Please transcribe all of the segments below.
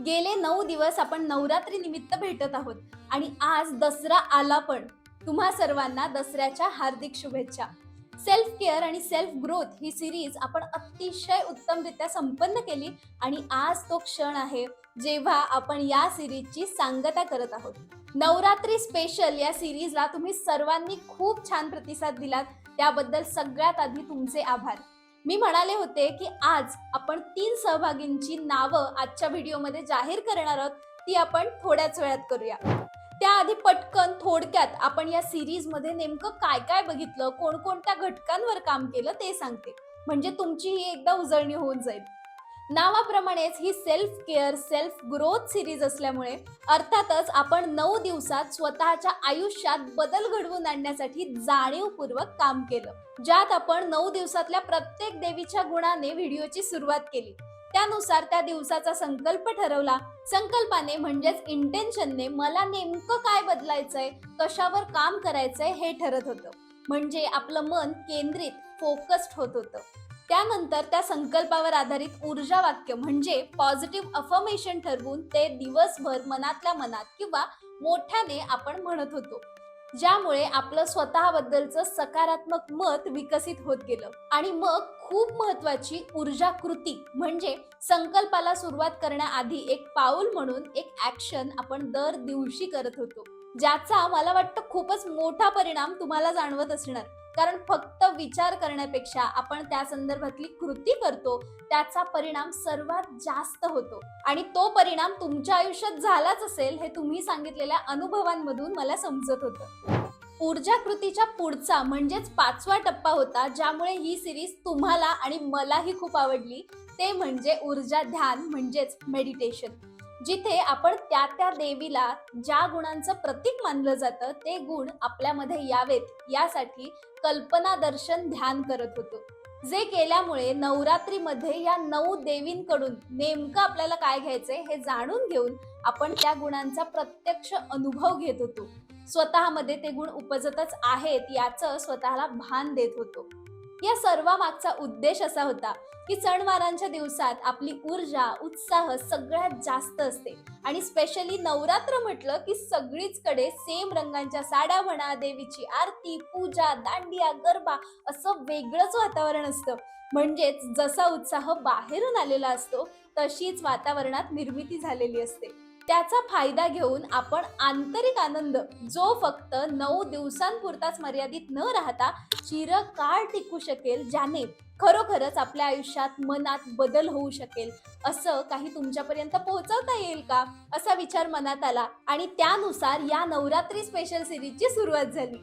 गेले नऊ दिवस आपण नवरात्री निमित्त भेटत आहोत. आणि आज दसरा आला पण तुम्हा सर्वांना दसऱ्याच्या हार्दिक शुभेच्छा. सेल्फ केअर आणि सेल्फ ग्रोथ ही सिरीज आपण अतिशय उत्तमरित्या संपन्न केली आणि आज तो क्षण आहे जेव्हा आपण या सिरीजची सांगता करत आहोत. नवरात्री स्पेशल या सिरीजला तुम्ही सर्वांनी खूप छान प्रतिसाद दिलात. त्याबद्दल सगळ्यात आधी तुमचे आभार. मी म्हणाले होते की आज आपण तीन सहभागींची नावं आजच्या व्हिडिओमध्ये जाहीर करणार आहोत ती आपण थोड्याच वेळात करूया. त्याआधी पटकन थोडक्यात आपण या सिरीजमध्ये नेमकं काय काय बघितलं कोणकोणत्या घटकांवर काम केलं ते सांगते. म्हणजे तुमची ही एकदा उजळणी होऊन जाईल. नावाप्रमाणेच ही self care self growth series असल्यामुळे अर्थातच आपण नऊ दिवसात स्वतःच्या आयुष्यात बदल घडवून आणण्यासाठी जाणीवपूर्वक काम केलं. ज्यात आपण नऊ दिवसातल्या प्रत्येक देवीच्या गुणाने व्हिडिओची सुरुवात केली. त्यानुसार त्या दिवसाचा संकल्प ठरवला. संकल्पाने म्हणजेच इंटेन्शनने मला नेमकं काय बदलायचंय कशावर काम करायचंय हे ठरत होतं. म्हणजे आपलं मन केंद्रित फोकस्ड होत होतं. त्यानंतर त्या संकल्पावर आधारित ऊर्जा वाक्य म्हणजे पॉझिटिव्ह अफर्मेशन ठरवून ते दिवसभर मनातल्या मनात किंवा मोठ्याने आपण म्हणत होतो. ज्यामुळे आपलं स्वतःबद्दलचं सकारात्मक मत विकसित होत गेलं. आणि मग खूप महत्वाची ऊर्जा कृती म्हणजे संकल्पाला सुरुवात करण्याआधी एक पाऊल म्हणून एक ऍक्शन आपण दर दिवशी करत होतो. ज्याचा मला वाटतं खूपच मोठा परिणाम तुम्हाला जाणवत असणार. कारण फक्त विचार करण्यापेक्षा आपण त्या संदर्भातली कृती करतो त्याचा परिणाम सर्वात जास्त होतो. आणि तो परिणाम तुमच्या आयुष्यात झालाच असेल हे तुम्ही सांगितलेल्या अनुभवांमधून मला समजत होतं. ऊर्जा कृतीच्या पुढचा म्हणजेच पाचवा टप्पा होता ज्यामुळे ही सिरीज तुम्हाला आणि मलाही खूप आवडली. ते म्हणजे ऊर्जा ध्यान म्हणजेच मेडिटेशन जिथे आपण त्या त्या देवीला ज्या गुणांचं प्रतीक मानलं जातं ते गुण आपल्यामध्ये यावेत यासाठी कल्पना दर्शन ध्यान करत होतो. जे केल्यामुळे नवरात्रीमध्ये या नऊ देवींकडून नेमकं आपल्याला काय घ्यायचंय हे जाणून घेऊन आपण त्या गुणांचा प्रत्यक्ष अनुभव घेत होतो. स्वतःमध्ये ते गुण उपजतच आहेत याचं स्वतःला भान देत होतो. या सर्वामागचा उद्देश असा होता की सणवारांच्या दिवसात आपली ऊर्जा उत्साह सगळ्यात जास्त असते. आणि स्पेशली नवरात्र म्हटलं की सगळीचकडे सेम रंगांच्या साड्या म्हणा देवीची आरती पूजा दांडिया गरबा असं वेगळंच वातावरण असतं. म्हणजेच जसा उत्साह बाहेरून आलेला असतो तशीच वातावरणात निर्मिती झालेली असते. त्याचा फायदा घेऊन आपण आंतरिक आनंद जो फक्त नऊ दिवसांपुरताच मर्यादित न राहता चिरकाळ टिकू शकेल ज्याने खरोखरच आपल्या आयुष्यात मनात बदल होऊ शकेल. असं काही तुमच्यापर्यंत पोहोचवता येईल का? असा विचार मनात आला आणि त्यानुसार या नवरात्री स्पेशल सिरीजची सुरुवात झाली.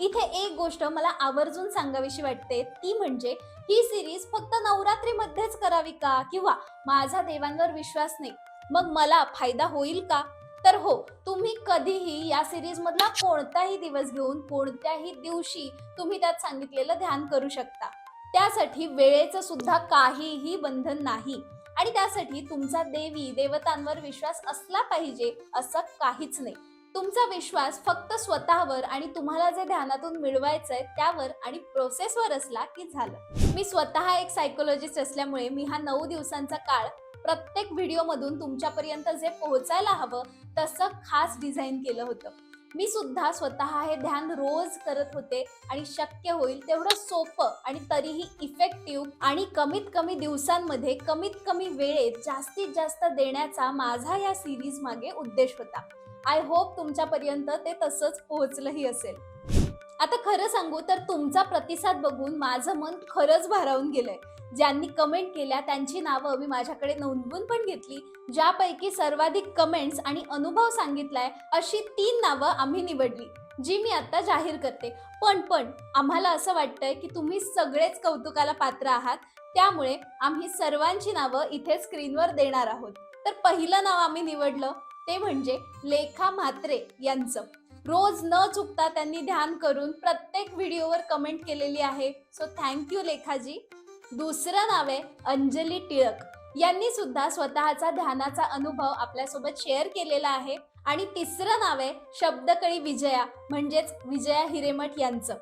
इथे एक गोष्ट मला आवर्जून सांगावीशी वाटते ती म्हणजे ही सिरीज फक्त नवरात्रीमध्येच करावी का? किंवा माझा देवांवर विश्वास नाही. मग मला फायदा होईल का? तर हो तुम्ही कधीही या सिरीज मधला कोणताही दिवस घेऊन कोणत्याही दिवशी तुम्ही त्यात सांगितलेलं ध्यान करू शकता. त्यासाठी वेळेचं सुद्धा काहीही बंधन नाही. आणि त्यासाठी तुमचा देवी देवतांवर विश्वास असला पाहिजे असं काहीच नाही. तुमचा विश्वास फक्त स्वतःवर आणि तुम्हाला जे ध्यानातून मिळवायचंय त्यावर आणि प्रोसेसवर असला की झालं. मी स्वतः एक सायकोलॉजिस्ट असल्यामुळे मी हा नऊ दिवसांचा काळ प्रत्येक व्हिडिओमधून तुमच्यापर्यंत जे पोहोचायला हवं तसं खास डिझाईन केलं होतं. मी सुद्धा स्वतः हे ध्यान रोज करत होते आणि शक्य होईल तेवढं सोपं आणि तरीही इफेक्टिव्ह आणि कमीत कमी दिवसांमध्ये कमीत कमी वेळेत जास्तीत जास्त देण्याचा माझा या सिरीज मागे उद्देश होता. आय होप तुमच्यापर्यंत ते तसंच पोहोचलंही असेल. आता खरं सांगू तर तुमचा प्रतिसाद बघून माझं मन खरंच भारावून गेलंय. ज्यांनी कमेंट केल्या त्यांची नावं मी माझ्याकडे नोंदवून पण घेतली. ज्यापैकी सर्वाधिक कमेंट्स आणि अनुभव सांगितलाय अशी तीन नावं आम्ही निवडली जी मी आता जाहीर करते. पण पण आम्हाला असं वाटतंय की तुम्ही सगळेच कौतुकाला पात्र आहात त्यामुळे आम्ही सर्वांची नावं इथे स्क्रीनवर देणार आहोत. तर पहिलं नाव आम्ही निवडलं ते म्हणजे लेखा म्हात्रे यांचं. रोज न चुकता त्यांनी ध्यान करून प्रत्येक व्हिडिओवर कमेंट केलेली आहे. So thank you Lekhaji. दुसरं नाव आहे अंजली टिळक. यांनी सुद्धा स्वतःचा ध्यानाचा अनुभव आपल्यासोबत शेअर केलेला आहे. आणि तिसरं नाव आहे शब्दकळी विजया म्हणजेच विजया हिरेमठ यांचं.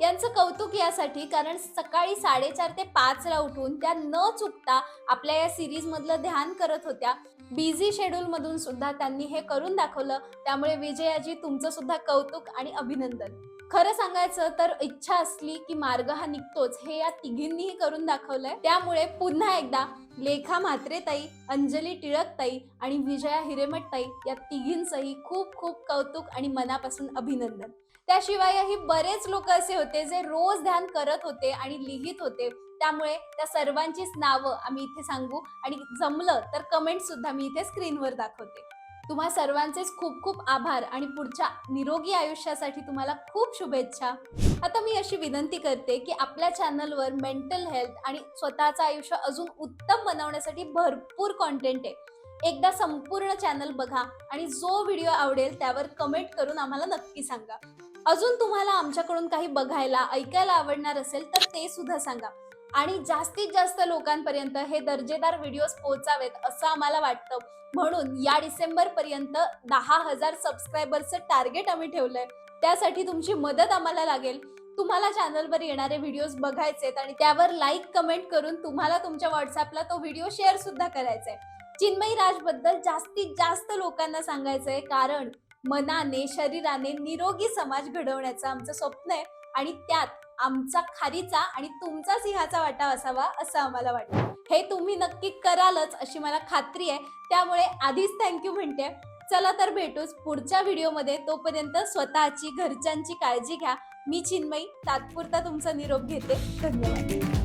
यांचं कौतुक यासाठी कारण सकाळी साडेचार ते पाचला उठून त्या न चुकता आपल्या या सिरीजमधलं ध्यान करत होत्या. बिझी शेड्यूल मधून सुद्धा त्यांनी हे करून दाखवलं. त्यामुळे विजयाजी तुमचं सुद्धा कौतुक आणि अभिनंदन. खरं सांगायचं तर इच्छा असली की मार्ग हा निघतोच हे या तिघींनीही करून दाखवलंय. त्यामुळे पुन्हा एकदा लेखा म्हात्रेताई अंजली टिळकताई आणि विजया हिरेमठताई या तिघींचंही खूप खूप कौतुक आणि मनापासून अभिनंदन. त्याशिवायही बरेच लोक असे होते जे रोज ध्यान करत होते आणि लिहित होते. त्यामुळे त्या सर्वांचीच नावं आम्ही इथे सांगू आणि जमलं तर कमेंट सुद्धा मी इथे स्क्रीनवर दाखवते. तुम्हा सर्वांचेच खूप खूप आभार आणि पुढच्या निरोगी आयुष्यासाठी तुम्हाला खूप शुभेच्छा. आता मी अशी विनंती करते की आपल्या चॅनलवर मेंटल हेल्थ आणि स्वतःचं आयुष्य अजून उत्तम बनवण्यासाठी भरपूर कॉन्टेंट आहे. एकदा संपूर्ण चॅनल बघा आणि जो व्हिडिओ आवडेल त्यावर कमेंट करून आम्हाला नक्की सांगा. अजून तुम्हाला आमच्याकडून काही बघायला ऐकायला आवडणार असेल तर ते सुद्धा सांगा. आणि जास्तीत जास्त लोकांपर्यंत हे दर्जेदार व्हिडिओज पोहोचावेत असं आम्हाला वाटतं. म्हणून या डिसेंबर पर्यंत दहा हजार सबस्क्रायबरचं टार्गेट आम्ही ठेवलंय. त्यासाठी तुमची मदत आम्हाला लागेल. तुम्हाला चॅनलवर येणारे व्हिडिओज बघायचे आणि त्यावर लाईक कमेंट करून तुम्हाला तुमच्या व्हॉट्सअपला तो व्हिडिओ शेअर सुद्धा करायचा आहे चिन्मयी राजबद्दल जास्तीत जास्त लोकांना सांगायचंय कारण मनाने शरीराने निरोगी समाज घडवण्याचं आमचं स्वप्न आहे. आणि त्यात आमचा खारीचा आणि तुमचा सिंहाचा वाटा असावा असं आम्हाला वाटतं. हे तुम्ही नक्की करालच अशी मला खात्री आहे. त्यामुळे आधीच थँक्यू म्हणते. चला तर भेटूच पुढच्या व्हिडिओमध्ये. तोपर्यंत स्वतःची घरच्यांची काळजी घ्या. मी चिन्मयी तात्पुरता तुमचा निरोप घेते. धन्यवाद.